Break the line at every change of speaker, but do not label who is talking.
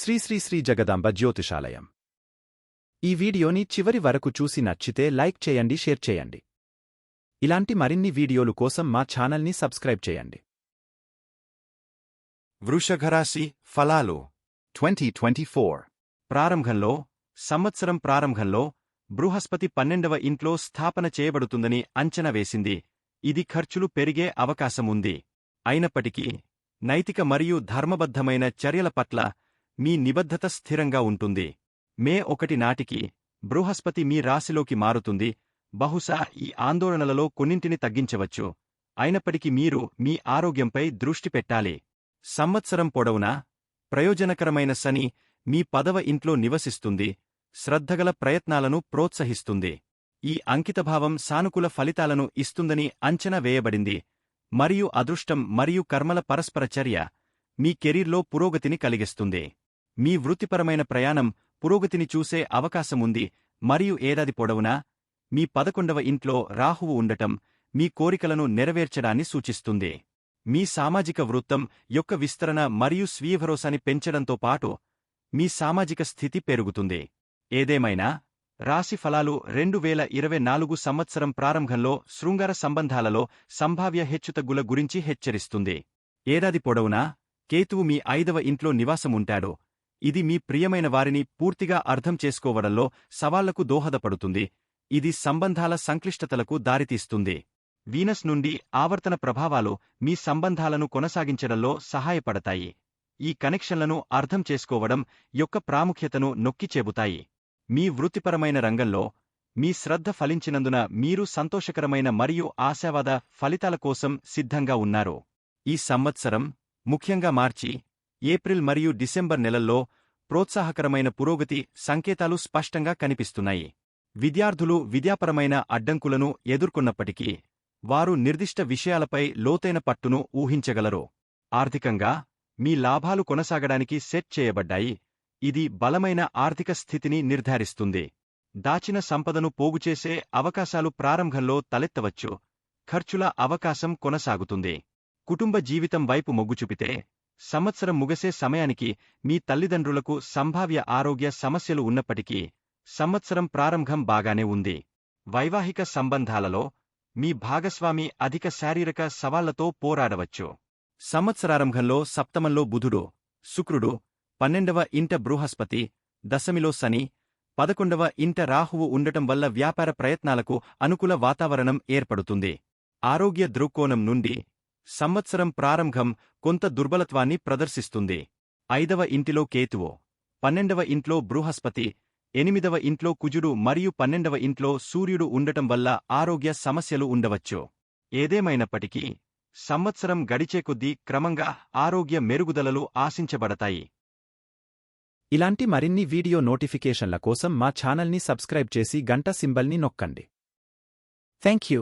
శ్రీశ్రీశ్రీ జగదాంబ జ్యోతిషాలయం. ఈ వీడియోని చివరి వరకు చూసి నచ్చితే లైక్ చేయండి షేర్ చేయండి. ఇలాంటి మరిన్ని వీడియోలు కోసం మా ఛానల్ని సబ్స్క్రైబ్ చేయండి.
వృషఘరాశి ఫలాలు
2024
ప్రారంభంలో సంవత్సరం ప్రారంభంలో బృహస్పతి పన్నెండవ ఇంట్లో స్థాపన చేయబడుతుందని అంచనా వేసింది. ఇది ఖర్చులు పెరిగే అవకాశముంది. అయినప్పటికీ నైతిక మరియు ధర్మబద్ధమైన చర్యల పట్ల మీ నిబద్ధత స్థిరంగా ఉంటుంది. మే ఒకటి నాటికి బృహస్పతి మీ రాశిలోకి మారుతుంది. బహుశా ఈ ఆందోళనలలో కొన్నింటిని తగ్గించవచ్చు. అయినప్పటికీ మీరు మీ ఆరోగ్యంపై దృష్టి పెట్టాలి. సంవత్సరం పొడవునా? ప్రయోజనకరమైన శని మీ పదవ ఇంట్లో నివసిస్తుంది. శ్రద్ధగల ప్రయత్నాలను ప్రోత్సహిస్తుంది. ఈ అంకితభావం సానుకూల ఫలితాలను ఇస్తుందని అంచనా వేయబడింది. మరియు అదృష్టం మరియు కర్మల పరస్పర చర్య మీ కెరీర్లో పురోగతిని కలిగిస్తుంది. మీ వృత్తిపరమైన ప్రయాణం పురోగతిని చూసే అవకాశముంది. మరియు ఏడాది పొడవునా? మీ పదకొండవ ఇంట్లో రాహువు ఉండటం మీ కోరికలను నెరవేర్చడాన్ని సూచిస్తుంది. మీ సామాజిక వృత్తం యొక్క విస్తరణ మరియు స్వీయభరోసాని పెంచడంతో పాటు మీ సామాజిక స్థితి పెరుగుతుంది. ఏదేమైనా? రాశి ఫలాలు రెండు వేల ఇరవై నాలుగు సంవత్సరం ప్రారంభంలో శృంగార సంబంధాలలో సంభావ్య హెచ్చుతగ్గుల గురించి హెచ్చరిస్తుంది. ఏడాది పొడవునా? కేతువు మీ ఐదవ ఇంట్లో నివాసముంటాడు. ఇది మీ ప్రియమైన వారిని పూర్తిగా అర్థం చేసుకోవడంలో సవాళ్ళకు దోహదపడుతుంది. ఇది సంబంధాల సంక్లిష్టతలకు దారితీస్తుంది. వీనస్ నుండి ఆవర్తన ప్రభావాలు మీ సంబంధాలను కొనసాగించడంలో సహాయపడతాయి. ఈ కనెక్షన్లను అర్థం చేసుకోవడం యొక్క ప్రాముఖ్యతను నొక్కి చెబుతాయి మీ వృత్తిపరమైన రంగంలో మీ శ్రద్ధ ఫలించినందున మీరు సంతోషకరమైన మరియు ఆశావాద ఫలితాల కోసం సిద్ధంగా ఉన్నారు. ఈ సంవత్సరం ముఖ్యంగా మార్చి ఏప్రిల్ మరియు డిసెంబర్ నెలల్లో ప్రోత్సాహకరమైన పురోగతి సంకేతాలు స్పష్టంగా కనిపిస్తున్నాయి. విద్యార్థులు విద్యాపరమైన అడ్డంకులను ఎదుర్కొన్నప్పటికీ వారు నిర్దిష్ట విషయాలపై లోతైన పట్టును ఊహించగలరు. ఆర్థికంగా మీ లాభాలు కొనసాగడానికి సెట్ చేయబడ్డాయి. ఇది బలమైన ఆర్థిక స్థితిని నిర్ధారిస్తుంది. దాచిన సంపదను పోగుచేసే అవకాశాలు ప్రారంభంలో తలెత్తవచ్చు. ఖర్చుల అవకాశం కొనసాగుతుంది. కుటుంబ జీవితం వైపు మొగ్గు చూపితే సంవత్సరం ముగసే సమయానికి మీ తల్లిదండ్రులకు సంభావ్య ఆరోగ్య సమస్యలు ఉన్నప్పటికీ సంవత్సరం ప్రారంభం బాగానే ఉంది. వైవాహిక సంబంధాలలో మీ భాగస్వామి అధిక శారీరక సవాళ్ళతో పోరాడవచ్చు. సంవత్సరారంభంలో సప్తమంలో బుధుడు శుక్రుడు పన్నెండవ ఇంట బృహస్పతి దశమిలో శని పదకొండవ ఇంట రాహువు ఉండటం వల్ల వ్యాపార ప్రయత్నాలకు అనుకూల వాతావరణం ఏర్పడుతుంది. ఆరోగ్య దృక్కోణం నుండి సంవత్సరం ప్రారంభం కొంత దుర్బలత్వాన్ని ప్రదర్శిస్తుంది. ఐదవ ఇంటిలో కేతువు పన్నెండవ ఇంట్లో బృహస్పతి ఎనిమిదవ ఇంట్లో కుజుడు మరియు పన్నెండవ ఇంట్లో సూర్యుడు ఉండటం వల్ల ఆరోగ్య సమస్యలు ఉండవచ్చు. ఏదేమైనప్పటికీ సంవత్సరం గడిచే కొద్దీ క్రమంగా ఆరోగ్య మెరుగుదలలు ఆశించబడతాయి.
ఇలాంటి మరిన్ని వీడియో నోటిఫికేషన్ల కోసం మా ఛానల్ని సబ్స్క్రైబ్ చేసి గంట సింబల్ని నొక్కండి. Thank you